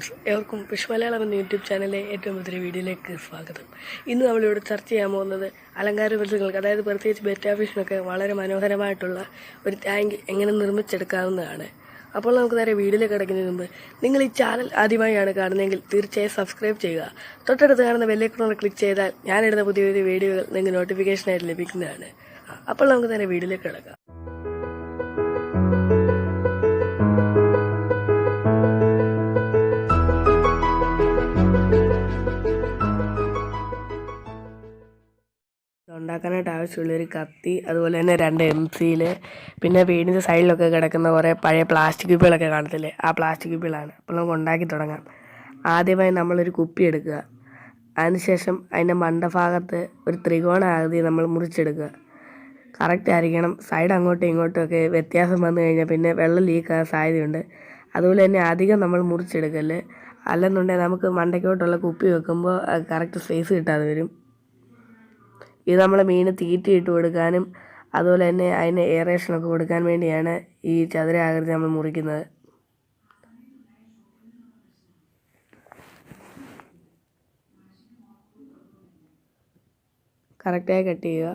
Friends ഏവർക്കും wish Malayalam എന്ന YouTube ചാനലിലെ ഏറ്റവും പുതിയ വീഡിയോയിലേക്ക് സ്വാഗതം. ഇന്ന് നമ്മളിവിടെ ചർച്ച ചെയ്യാൻ പോകുന്നത് അലങ്കാര വൃത്തികൾക്ക് അതായത് പ്രത്യേകിച്ച് ബെറ്റാഫിഷിനൊക്കെ വളരെ മനോഹരമായിട്ടുള്ള ഒരു ടാങ്ക് എങ്ങനെ നിർമ്മിച്ചെടുക്കാവുന്നതാണ്. അപ്പോൾ നമുക്ക് നേരെ വീഡിയോയിലേക്ക് കിടക്കുന്നതിന് മുമ്പ് നിങ്ങൾ ഈ ചാനൽ ആദ്യമായാണ് കാണുന്നതെങ്കിൽ തീർച്ചയായും സബ്സ്ക്രൈബ് ചെയ്യുക. തൊട്ടടുത്ത് കാണുന്ന വെല്ലേക്കുള്ള ക്ലിക്ക് ചെയ്താൽ ഞാനിടുന്ന പുതിയ പുതിയ വീഡിയോകൾ നിങ്ങൾക്ക് നോട്ടിഫിക്കേഷനായിട്ട് ലഭിക്കുന്നതാണ്. അപ്പോൾ നമുക്ക് നേരെ വീഡിയോയിലേക്ക് കിടക്കാം. ഉണ്ടാക്കാനായിട്ട് ആവശ്യമുള്ള ഒരു കത്തി അതുപോലെ തന്നെ രണ്ട് എം സിയിൽ പിന്നെ വീടിന്റെ സൈഡിലൊക്കെ കിടക്കുന്ന കുറേ പഴയ പ്ലാസ്റ്റിക് കുപ്പികളൊക്കെ കാണത്തില്ലേ? ആ പ്ലാസ്റ്റിക് കുപ്പികളാണ്. അപ്പോൾ നമുക്ക് ഉണ്ടാക്കി തുടങ്ങാം. ആദ്യമായി നമ്മളൊരു കുപ്പി എടുക്കുക. അതിനുശേഷം അതിന്റെ മണ്ടഭാഗത്ത് ഒരു ത്രികോണ ആകൃതി നമ്മൾ മുറിച്ചെടുക്കുക. കറക്റ്റ് ആയിരിക്കണം. സൈഡ് അങ്ങോട്ടും ഇങ്ങോട്ടും ഒക്കെ വ്യത്യാസം വന്നു കഴിഞ്ഞാൽ പിന്നെ വെള്ളം ലീക്കാകാൻ സാധ്യതയുണ്ട്. അതുപോലെ തന്നെ അധികം നമ്മൾ മുറിച്ചെടുക്കൽ. അല്ലെന്നുണ്ടെങ്കിൽ നമുക്ക് മണ്ടയ്ക്കോട്ടുള്ള കുപ്പി വെക്കുമ്പോൾ കറക്റ്റ് സ്പേസ് കിട്ടാതെ വരും. ഇത് നമ്മൾ മീൻ തീറ്റ ഇട്ട് കൊടുക്കാനും അതുപോലെ തന്നെ അതിന് എയറേഷനൊക്കെ കൊടുക്കാൻ വേണ്ടിയാണ് ഈ ചതുരാകൃതി നമ്മൾ മുറിക്കുന്നത്. കറക്റ്റായി കട്ട് ചെയ്യുക.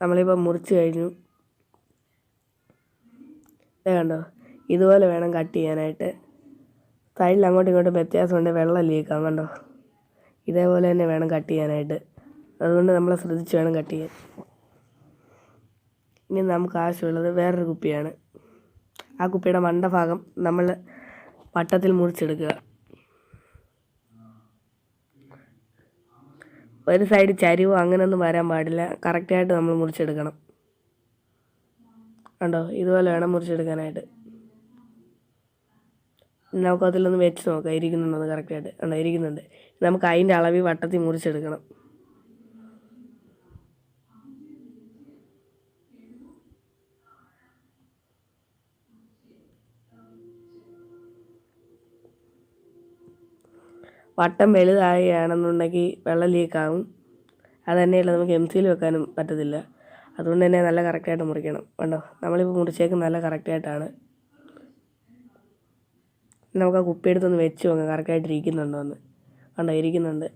നമ്മളിപ്പോൾ മുറിച്ച് കഴിഞ്ഞു. കണ്ടോ? ഇതുപോലെ വേണം കട്ട് ചെയ്യാനായിട്ട്. സൈഡിൽ അങ്ങോട്ടും ഇങ്ങോട്ടും വ്യത്യാസമുണ്ട് വെള്ളം ലീക്കാം കണ്ടോ? ഇതേപോലെ തന്നെ വേണം കട്ട് ചെയ്യാനായിട്ട്. അതുകൊണ്ട് നമ്മൾ ശ്രദ്ധിച്ച് വേണം കട്ട് ചെയ്യാൻ. ഇനി നമുക്ക് ആവശ്യമുള്ളത് വേറൊരു കുപ്പിയാണ്. ആ കുപ്പിയുടെ മണ്ടഭാഗം നമ്മൾ വട്ടത്തിൽ മുറിച്ചെടുക്കുക. ഒരു സൈഡ് ചരിവോ അങ്ങനെയൊന്നും വരാൻ പാടില്ല. കറക്റ്റായിട്ട് നമ്മൾ മുറിച്ചെടുക്കണം. കണ്ടോ? ഇതുപോലെ വേണം മുറിച്ചെടുക്കാനായിട്ട്. നമുക്ക് അതിലൊന്ന് വെച്ച് നോക്കാം. ഇരിക്കുന്നുണ്ടോ കറക്റ്റായിട്ട് ഉണ്ടോ ഇരിക്കുന്നുണ്ട്. നമുക്ക് അതിന്റെ അളവിൽ വട്ടത്തിൽ മുറിച്ചെടുക്കണം. വട്ടം വലുതായാണെന്നുണ്ടെങ്കിൽ വെള്ളം ലീക്കാവും തന്നെയല്ല നമുക്ക് എം സിയിൽ വെക്കാനും പറ്റത്തില്ല. അതുകൊണ്ട് തന്നെ നല്ല കറക്റ്റായിട്ട് മുറിക്കണം. കണ്ടോ? നമ്മളിപ്പോൾ മുറിച്ചേക്കും നല്ല കറക്റ്റായിട്ടാണ് നമുക്ക് ആ കുപ്പി എടുത്തൊന്ന് വെച്ച് നോക്കാം കറക്റ്റായിട്ട് ഇരിക്കുന്നുണ്ടോ എന്ന് കണ്ടോ ഇരിക്കുന്നുണ്ട്.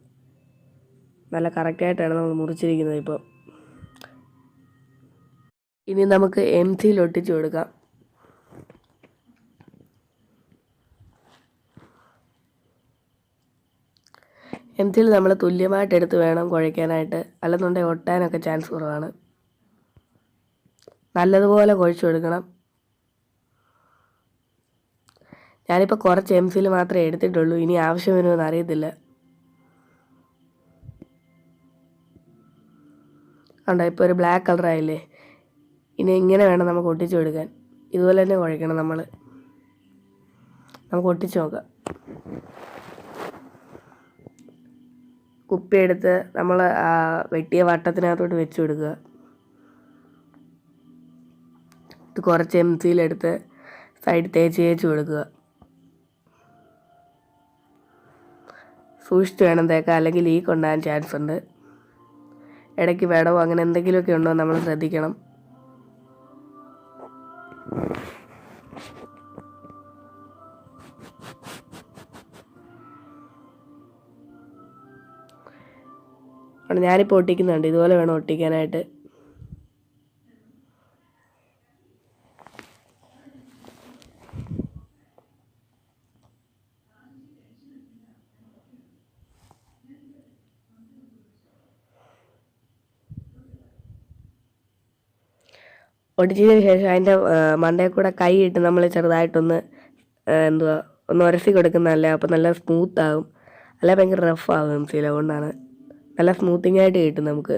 നല്ല കറക്റ്റായിട്ടാണ് നമ്മൾ മുറിച്ചിരിക്കുന്നത് ഇപ്പോൾ ഇനി നമുക്ക് എം സിയിൽ ഒട്ടിച്ച് കൊടുക്കാം. എം സിയിൽ നമ്മൾ തുല്യമായിട്ട് എടുത്ത് വേണം കുഴയ്ക്കാനായിട്ട്. അല്ലെന്നുണ്ടെങ്കിൽ ഒട്ടാനൊക്കെ ചാൻസ് കുറവാണ്. നല്ലതുപോലെ കുഴച്ച് കൊടുക്കണം. ഞാനിപ്പോൾ കുറച്ച് എം സിയിൽ മാത്രമേ എടുത്തിട്ടുള്ളൂ. ഇനി ആവശ്യം വരുമെന്ന് അറിയത്തില്ല. കണ്ടോ ഇപ്പോൾ ഒരു ബ്ലാക്ക് കളറായില്ലേ ഇനി ഇങ്ങനെ വേണം നമുക്ക് ഒട്ടിച്ചു കൊടുക്കാൻ? ഇതുപോലെ തന്നെ കുഴക്കണം നമ്മൾ നമുക്ക് ഒട്ടിച്ചു നോക്കാം. കുപ്പിയെടുത്ത് നമ്മൾ വെട്ടിയ വട്ടത്തിനകത്തോട്ട് വെച്ചു കൊടുക്കുക. ഇത് കുറച്ച് എം സിയിലെടുത്ത് സൈഡ് തേച്ച് തേച്ച് കൊടുക്കുക. സൂക്ഷിച്ച് വേണം തേക്കാൻ അല്ലെങ്കിൽ ലീക്ക് ഉണ്ടാകാൻ ചാൻസ് ഉണ്ട്. ഇടയ്ക്ക് വേടവോ അങ്ങനെ എന്തെങ്കിലുമൊക്കെ ഉണ്ടോ നമ്മൾ ശ്രദ്ധിക്കണം. ഞാനിപ്പോൾ ഒട്ടിക്കുന്നുണ്ട്. ഇതുപോലെ വേണം ഒട്ടിക്കാനായിട്ട്. ഒട്ടിച്ചതിന് ശേഷം അതിന്റെ മണ്ടയിൽ കൂടെ കൈ ഇട്ട് നമ്മൾ ചെറുതായിട്ടൊന്ന് എന്തുവാ ഒന്ന് ഉരസി കൊടുക്കുന്നതല്ലേ അപ്പോൾ നല്ല സ്മൂത്ത് ആകും അല്ല ഭയങ്കര റഫ് ആകും എം സിയിൽ അതുകൊണ്ടാണ്. നല്ല സ്മൂത്തിങ് ആയിട്ട് കിട്ടും നമുക്ക്.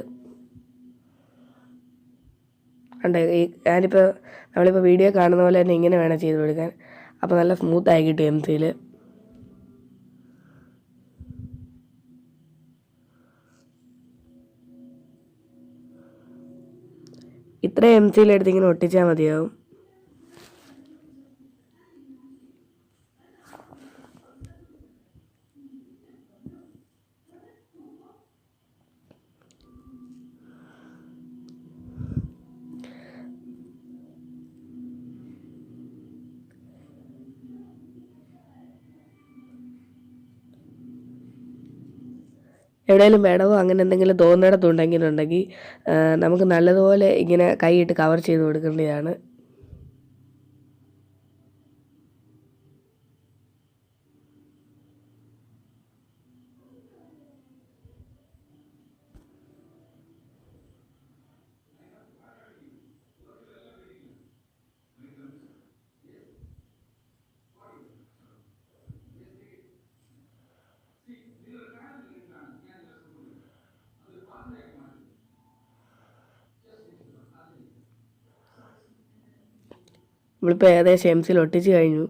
ഉണ്ട് ഈ ഞാനിപ്പോൾ നമ്മളിപ്പോൾ വീഡിയോ കാണുന്ന പോലെ തന്നെ ഇങ്ങനെ വേണം ചെയ്ത് കൊടുക്കാൻ. അപ്പോൾ നല്ല സ്മൂത്തായി കിട്ടും എം സിയിൽ ഇത്ര എം സിയിലെടുത്ത് ഇങ്ങനെ ഒട്ടിച്ചാൽ മതിയാവും. എവിടെയെങ്കിലും വിടവോ അങ്ങനെ എന്തെങ്കിലും തോന്നിടത്തുണ്ടെങ്കിലുണ്ടെങ്കിൽ നമുക്ക് നല്ലതുപോലെ ഇങ്ങനെ കൈയിട്ട് കവർ ചെയ്ത് കൊടുക്കേണ്ടതാണ്. നമ്മളിപ്പോൾ ഏകദേശം എം സിയിൽ ഒട്ടിച്ച് കഴിഞ്ഞു.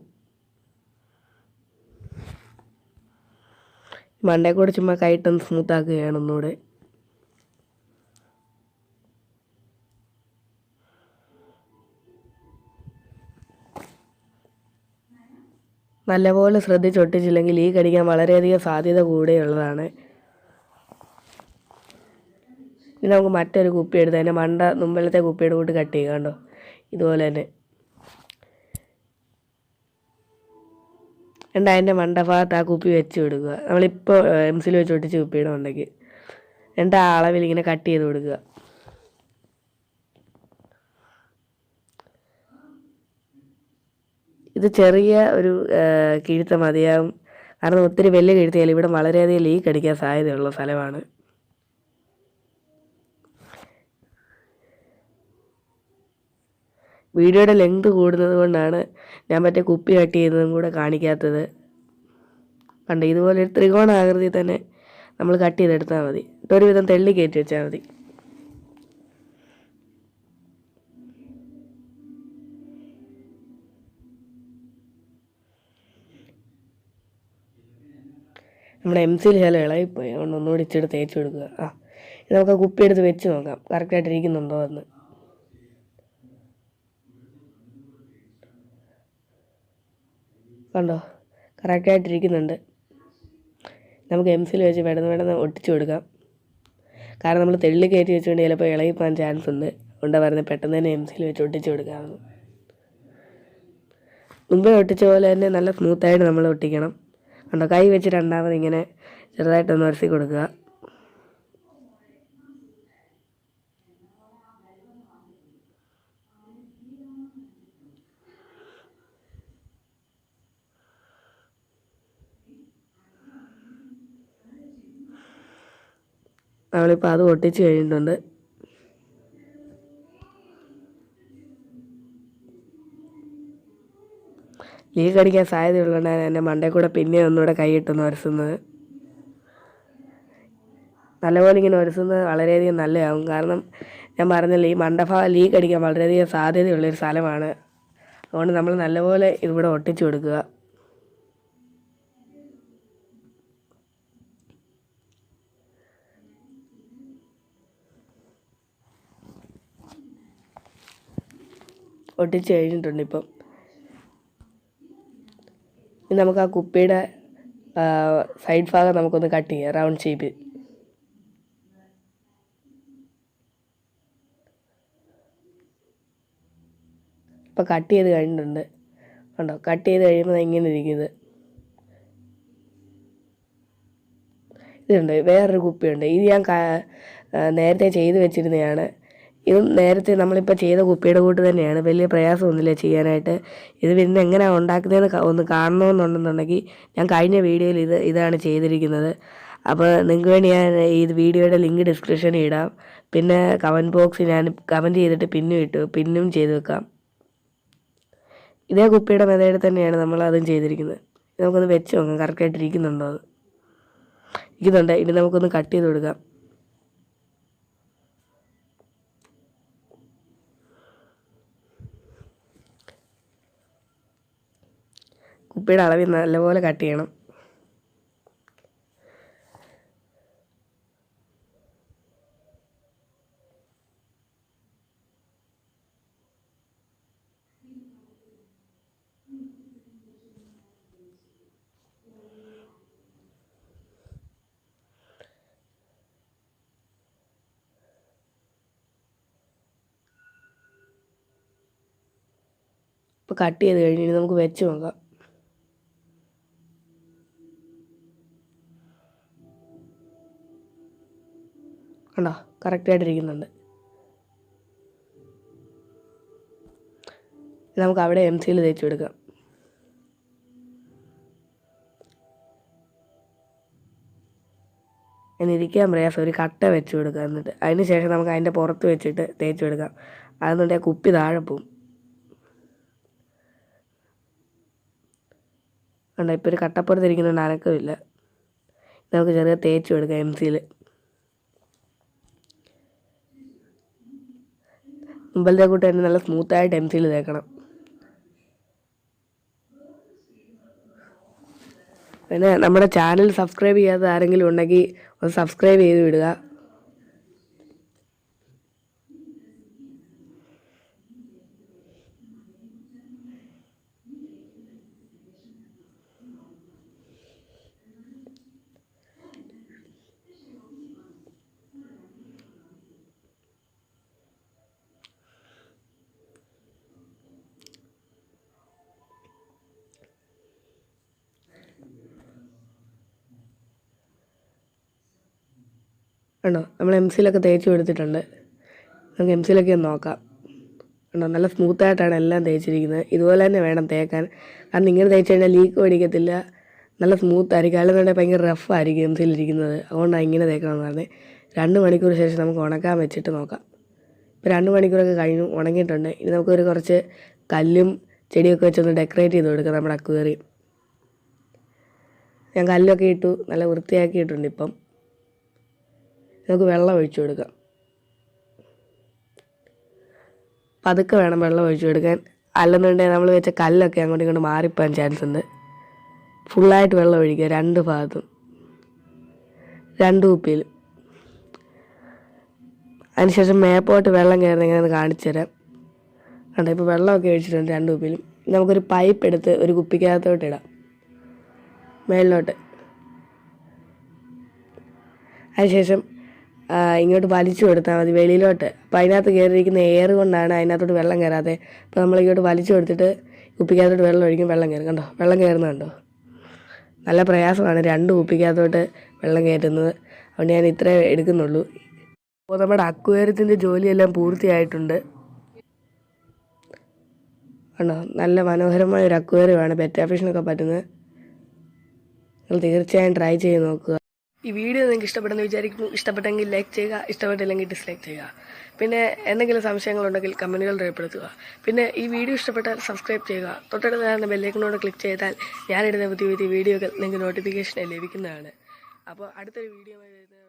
മണ്ടേ കൂടെ ചുമ്മാ കൈട്ടൊന്ന് സ്മൂത്ത് ആക്കുകയാണ് ഒന്നുകൂടെ. നല്ലപോലെ ശ്രദ്ധിച്ചൊട്ടിച്ചില്ലെങ്കിൽ ഈ കടിക്കാൻ വളരെയധികം സാധ്യത കൂടെയുള്ളതാണ്. ഇനി നമുക്ക് മറ്റൊരു കുപ്പി എടുത്ത് അതിന്റെ മണ്ട മുമ്പിലത്തെ കുപ്പിയുടെ കൂട്ട് കട്ട് ചെയ്യുക കണ്ടോ? ഇതുപോലെ തന്നെ. എന്നിട്ട് അതിന്റെ മണ്ടഭാഗത്ത് ആ കുപ്പി വെച്ച് കൊടുക്കുക. നമ്മളിപ്പോൾ എംസിൽ വെച്ച് ഒട്ടിച്ച് കുപ്പിയിടുന്നുണ്ടെങ്കിൽ. എന്നിട്ട് ആ അളവിൽ ഇങ്ങനെ കട്ട് ചെയ്ത് കൊടുക്കുക. ഇത് ചെറിയ ഒരു കിഴുത്ത മതിയാവും. കാരണം ഒത്തിരി വലിയ കിഴുത്തിയാൽ ഇവിടെ വളരെയധികം ലീക്ക് അടിക്കാൻ സാധ്യതയുള്ള സ്ഥലമാണ്. വീഡിയോയുടെ ലെങ്ത് കൂടുന്നത് കൊണ്ടാണ് ഞാൻ മറ്റേ കുപ്പി കട്ട് ചെയ്യുന്നതും കൂടെ കാണിക്കാത്തത്. കണ്ട്? ഇതുപോലെ ഒരു ത്രികോണാകൃതി തന്നെ നമ്മൾ കട്ട് ചെയ്തെടുത്താൽ മതി. ഒരു വിധം തെള്ളി കയറ്റി വെച്ചാൽ മതി. നമ്മുടെ എം സിയിൽ ചില ഇളകിപ്പോയി. അതുകൊണ്ട് ഒന്നുകൂടി ഇച്ചിരി തേച്ച് കൊടുക്കുക. ആ ഇത് നമുക്ക് കുപ്പി എടുത്ത് വെച്ച് നോക്കാം. കറക്റ്റായിട്ട് ഇരിക്കുന്നുണ്ടോ എന്ന്. കണ്ടോ? കറക്റ്റായിട്ടിരിക്കുന്നുണ്ട് നമുക്ക് എം സിയിൽ വെച്ച് വേണമെന്ന് പെട്ടെന്ന് ഒട്ടിച്ചു കൊടുക്കാം. കാരണം നമ്മൾ തെള്ളി കയറ്റി വെച്ചുകൊണ്ട് ചിലപ്പോൾ ഇളകിപ്പോകാൻ ചാൻസ് ഉണ്ട്. അതുകൊണ്ടാണ് പറയുന്നത് പെട്ടെന്ന് തന്നെ എം സിയിൽ വെച്ച് ഒട്ടിച്ചു കൊടുക്കാമെന്ന്. മുമ്പേ ഒട്ടിച്ച പോലെ തന്നെ നല്ല സ്മൂത്തായിട്ട് നമ്മൾ ഒട്ടിക്കണം. കണ്ടോ? കൈ വെച്ച് രണ്ടാമത് ഇങ്ങനെ ചെറുതായിട്ടൊന്ന് ഉരസി കൊടുക്കുക. നമ്മളിപ്പോൾ അത് ഒട്ടിച്ച് കഴിഞ്ഞിട്ടുണ്ട്. ലീക്ക് അടിക്കാൻ സാധ്യതയുള്ളതുകൊണ്ടാണ് എന്റെ മണ്ടേ കൂടെ പിന്നെ ഒന്നുകൂടെ കൈയിട്ടൊന്ന് ഉരസുന്നത് നല്ലപോലെ ഇങ്ങനെ ഉരസുന്നത് വളരെയധികം നല്ലതാകും കാരണം ഞാൻ പറഞ്ഞില്ല ഈ മണ്ടഭാഗം ലീക്ക് അടിക്കാൻ വളരെയധികം സാധ്യതയുള്ളൊരു സ്ഥലമാണ്. അതുകൊണ്ട് നമ്മൾ നല്ലപോലെ ഇവിടെ ഒട്ടിച്ചു കൊടുക്കുക. ഒട്ടിച്ച് കഴിഞ്ഞിട്ടുണ്ട് ഇപ്പം. ഇനി നമുക്ക് ആ കുപ്പിയുടെ സൈഡ് ഭാഗം നമുക്കൊന്ന് കട്ട് ചെയ്യാം റൗണ്ട് ഷേപ്പ് ഇപ്പോൾ കട്ട് ചെയ്ത് കഴിഞ്ഞിട്ടുണ്ട്. കണ്ടോ? കട്ട് ചെയ്ത് കഴിയുമ്പോൾ ഇങ്ങനെ ഇരിക്കുന്നത്. ഇതുണ്ട് വേറൊരു കുപ്പിയുണ്ട്. ഇത് ഞാൻ നേരത്തെ ചെയ്ത് വെച്ചിരുന്നതാണ് ഇതും നേരത്തെ നമ്മളിപ്പോൾ ചെയ്ത കുപ്പിയുടെ കൂട്ട് തന്നെയാണ്. വലിയ പ്രയാസമൊന്നുമില്ല ചെയ്യാനായിട്ട്. ഇത് പിന്നെ എങ്ങനെയാണ് ഉണ്ടാക്കുന്നതെന്ന് ഒന്ന് കാണണമെന്നുണ്ടെന്നുണ്ടെങ്കിൽ ഞാൻ കഴിഞ്ഞ വീഡിയോയിൽ ഇത് ഇതാണ് ചെയ്തിരിക്കുന്നത്. അപ്പോൾ നിങ്ങൾക്ക് വേണ്ടി ഞാൻ ഈ വീഡിയോയുടെ ലിങ്ക് ഡിസ്ക്രിപ്ഷനിൽ ഇടാം. പിന്നെ കമന്റ് ബോക്സിൽ ഞാൻ കമന്റ് ചെയ്തിട്ട് പിന്നും ഇട്ടു പിന്നും ചെയ്ത് വെക്കാം. ഇതേ കുപ്പിയുടെ മെതേഡ് തന്നെയാണ് നമ്മൾ അതും ചെയ്തിരിക്കുന്നത്. നമുക്കൊന്ന് വെച്ച് നോക്കാം. കറക്റ്റായിട്ട് ഇരിക്കുന്നുണ്ടോ അത്? ഇരിക്കുന്നുണ്ട്. ഇനി നമുക്കൊന്ന് കട്ട് ചെയ്ത് കൊടുക്കാം. കുപ്പിയുടെ അളവിൽ നല്ലപോലെ കട്ട് ചെയ്യണം. ഇപ്പോൾ കട്ട് ചെയ്ത് കഴിഞ്ഞിട്ട് നമുക്ക് വെച്ച് നോക്കാം. കണ്ടോ? കറക്റ്റായിട്ടിരിക്കുന്നുണ്ട് നമുക്ക് അവിടെ എം സിയിൽ തേച്ചു കൊടുക്കാം എന്നിരിക്കാൻ പ്രയാസം ഒരു കട്ട വെച്ച് കൊടുക്കുക എന്നിട്ട്. അതിന് ശേഷം നമുക്ക് അതിന്റെ പുറത്ത് വെച്ചിട്ട് തേച്ച് കൊടുക്കാം. അതെന്നുണ്ടെങ്കിൽ കുപ്പി താഴെ പോവും. കണ്ടോ? ഇപ്പോൾ ഒരു കട്ടപ്പുറത്ത് ഇരിക്കുന്നുണ്ട് അനക്കമില്ല നമുക്ക് ചെറിയ തേച്ച് കൊടുക്കാം എം സിയിൽ മുമ്പലത്തെ കൂട്ട് തന്നെ നല്ല സ്മൂത്തായിട്ട് എം സിയിൽ തേക്കണം പിന്നെ നമ്മുടെ ചാനൽ സബ്സ്ക്രൈബ് ചെയ്യാത്ത ആരെങ്കിലും ഉണ്ടെങ്കിൽ ഒന്ന് സബ്സ്ക്രൈബ് ചെയ്ത് വിടുക. കണ്ടോ? നമ്മൾ എം സിയിലൊക്കെ തേച്ച് കൊടുത്തിട്ടുണ്ട് നമുക്ക് എം സിയിലൊക്കെ ഒന്ന് നോക്കാം. കണ്ടോ? നല്ല സ്മൂത്തായിട്ടാണ് എല്ലാം തേച്ചിരിക്കുന്നത്. ഇതുപോലെ തന്നെ വേണം തേക്കാൻ. കാരണം ഇങ്ങനെ തേച്ച് കഴിഞ്ഞാൽ ലീക്ക് പിടിക്കത്തില്ല. നല്ല സ്മൂത്ത് ആയിരിക്കും അല്ലെന്നുണ്ടെങ്കിൽ ഭയങ്കര റഫ് ആയിരിക്കും എം സിയിലിരിക്കുന്നത് അതുകൊണ്ടാണ് ഇങ്ങനെ തേക്കണമെന്ന് പറഞ്ഞത്. രണ്ട് മണിക്കൂർ ശേഷം നമുക്ക് ഉണക്കാൻ വെച്ചിട്ട് നോക്കാം. ഇപ്പോൾ രണ്ട് മണിക്കൂറൊക്കെ കഴിഞ്ഞു ഉണങ്ങിയിട്ടുണ്ട്. ഇനി നമുക്കൊരു കുറച്ച് കല്ലും ചെടിയൊക്കെ വെച്ചൊന്ന് ഡെക്കറേറ്റ് ചെയ്ത് കൊടുക്കാം നമ്മുടെ അക്വേറിയം ഞാൻ കല്ലൊക്കെ ഇട്ടു. നല്ല വൃത്തിയാക്കിയിട്ടുണ്ട് ഇപ്പം. നമുക്ക് വെള്ളം ഒഴിച്ചു കൊടുക്കാം. പതുക്കെ വേണം വെള്ളം ഒഴിച്ചു കൊടുക്കാൻ. അല്ലെന്നുണ്ടെങ്കിൽ നമ്മൾ വെച്ച കല്ലൊക്കെ അങ്ങോട്ടും ഇങ്ങോട്ട് മാറിപ്പോകാൻ ചാൻസ് ഉണ്ട്. ഫുള്ളായിട്ട് വെള്ളം ഒഴിക്കുക രണ്ട് ഭാഗത്തും. രണ്ട് കുപ്പിയിലും അതിനുശേഷം മേപ്പോട്ട് വെള്ളം കയറുന്ന ഇങ്ങനെ കാണിച്ചു തരാം. കണ്ടോ ഇപ്പോൾ വെള്ളമൊക്കെ ഒഴിച്ചിട്ടുണ്ട് രണ്ട് കുപ്പിയിലും. നമുക്കൊരു പൈപ്പ് എടുത്ത് ഒരു കുപ്പിക്കകത്തോട്ട് ഇടാം. മേളിലോട്ട്. അതിനുശേഷം ഇങ്ങോട്ട് വലിച്ചു കൊടുത്താൽ മതി വെളിയിലോട്ട്. അപ്പോൾ അതിനകത്ത് കയറിയിരിക്കുന്ന എയർ കൊണ്ടാണ് അതിനകത്തോട്ട് വെള്ളം കയറാതെ അപ്പോൾ നമ്മൾ ഇങ്ങോട്ട് വലിച്ചു കൊടുത്തിട്ട് കുപ്പിക്കകത്തോട്ട് വെള്ളം ഒഴിക്കും വെള്ളം കയറും. കണ്ടോ? വെള്ളം കയറുന്നത് കണ്ടോ? നല്ല പ്രയാസമാണ് രണ്ട് കുപ്പിക്കകത്തോട്ട് വെള്ളം കയറ്റുന്നത്. അതുകൊണ്ട് ഞാൻ ഇത്രേ എടുക്കുന്നുള്ളൂ. അപ്പോൾ നമ്മുടെ അക്വേരത്തിന്റെ ജോലിയെല്ലാം പൂർത്തിയായിട്ടുണ്ട്. കണ്ടോ? നല്ല മനോഹരമായ ഒരു അക്വേറിയമാണ്. ബെറ്റാ പറ്റുന്നത്. നിങ്ങൾ തീർച്ചയായും ട്രൈ ചെയ്ത് നോക്കുക. ഈ വീഡിയോ നിങ്ങൾക്ക് ഇഷ്ടപ്പെടുന്ന വിചാരിക്കുന്നു. ഇഷ്ടപ്പെട്ടെങ്കിൽ ലൈക്ക് ചെയ്യുക. ഇഷ്ടപ്പെട്ടില്ലെങ്കിൽ ഡിസ്ലൈക്ക് ചെയ്യുക. പിന്നെ എന്തെങ്കിലും സംശയങ്ങളുണ്ടെങ്കിൽ കമന്റുകൾ രേഖപ്പെടുത്തുക. പിന്നെ ഈ വീഡിയോ ഇഷ്ടപ്പെട്ടാൽ സബ്സ്ക്രൈബ് ചെയ്യുക. തൊട്ടടുത്ത് തന്നെ ബെല്ലൈക്കണോട് ക്ലിക്ക് ചെയ്താൽ ഞാനിടുന്ന പുതിയ പുതിയ വീഡിയോകൾ നിങ്ങൾക്ക് നോട്ടിഫിക്കേഷൻ ലഭിക്കുന്നതാണ്. അപ്പോൾ അടുത്തൊരു വീഡിയോ വരുന്നത്